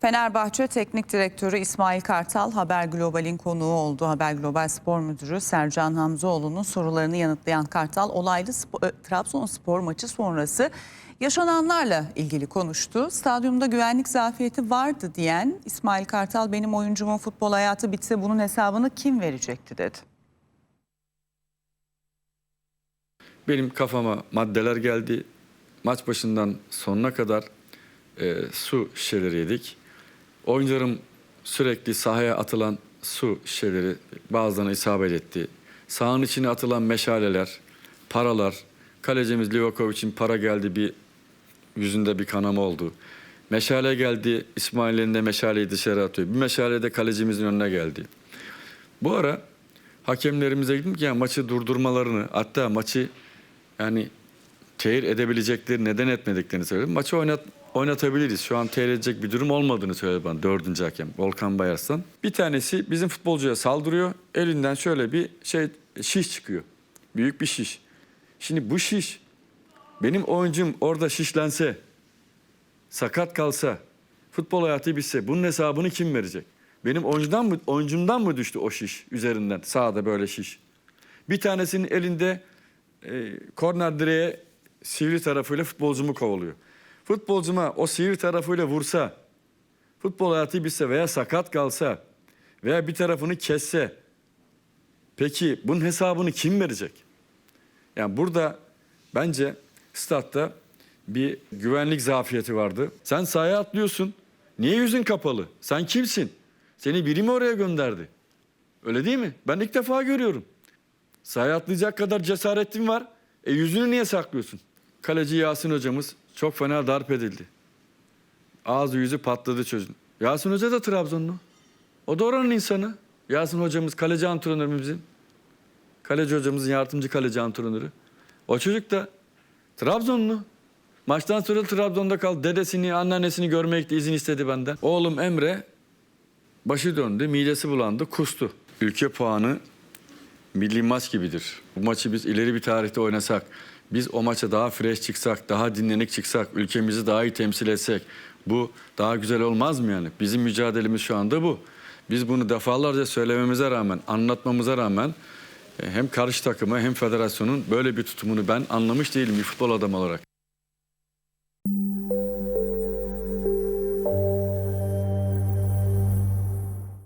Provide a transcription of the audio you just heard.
Fenerbahçe Teknik Direktörü İsmail Kartal Haber Global'in konuğu oldu. Haber Global Spor Müdürü Sercan Hamzoğlu'nun sorularını yanıtlayan Kartal olaylı Sp- e, Trabzonspor maçı sonrası yaşananlarla ilgili konuştu. Stadyumda güvenlik zafiyeti vardı diyen İsmail Kartal benim oyuncumun futbol hayatı bitse bunun hesabını kim verecekti dedi. Benim kafama maddeler geldi. Maç başından sonuna kadar e, su şişeleri yedik. Oyuncularım sürekli sahaya atılan su şişeleri bazılarına isabet etti. Sahanın içine atılan meşaleler, paralar. Kalecimiz Livakovic'in para geldi bir yüzünde bir kanama oldu. Meşale geldi, İsmail elinde meşaleyi dışarı atıyor. Bir meşale de kalecimizin önüne geldi. Bu ara hakemlerimize dedim ki ya maçı durdurmalarını hatta maçı yani tehir edebilecekleri neden etmediklerini söyledim. Maçı oynat, oynatabiliriz. Şu an tehir edecek bir durum olmadığını söyledi bana dördüncü hakem Volkan Bayarslan. Bir tanesi bizim futbolcuya saldırıyor. Elinden şöyle bir şey şiş çıkıyor. Büyük bir şiş. Şimdi bu şiş benim oyuncum orada şişlense, sakat kalsa, futbol hayatı bitse bunun hesabını kim verecek? Benim oyuncudan mı, oyuncumdan mı düştü o şiş üzerinden sağda böyle şiş? Bir tanesinin elinde e, korner direğe sivri tarafıyla futbolcumu kovalıyor. Futbolcuma o sivri tarafıyla vursa, futbol hayatı bitse veya sakat kalsa veya bir tarafını kesse peki bunun hesabını kim verecek? Yani burada bence statta bir güvenlik zafiyeti vardı. Sen sahaya atlıyorsun. Niye yüzün kapalı? Sen kimsin? Seni biri mi oraya gönderdi? Öyle değil mi? Ben ilk defa görüyorum. Sahaya atlayacak kadar cesaretin var. E yüzünü niye saklıyorsun? Kaleci Yasin hocamız çok fena darp edildi. Ağzı yüzü patladı çocuğun. Yasin Hoca da Trabzonlu. O da oranın insanı. Yasin hocamız kaleci antrenörümüzün. Kaleci hocamızın yardımcı kaleci antrenörü. O çocuk da Trabzonlu. Maçtan sonra Trabzon'da kaldı. Dedesini, anneannesini görmeye gitti. izin istedi benden. Oğlum Emre başı döndü, midesi bulandı, kustu. Ülke puanı milli maç gibidir. Bu maçı biz ileri bir tarihte oynasak, biz o maça daha fresh çıksak, daha dinlenik çıksak, ülkemizi daha iyi temsil etsek bu daha güzel olmaz mı yani? Bizim mücadelemiz şu anda bu. Biz bunu defalarca söylememize rağmen, anlatmamıza rağmen e, hem karşı takımı hem federasyonun böyle bir tutumunu ben anlamış değilim bir futbol adamı olarak.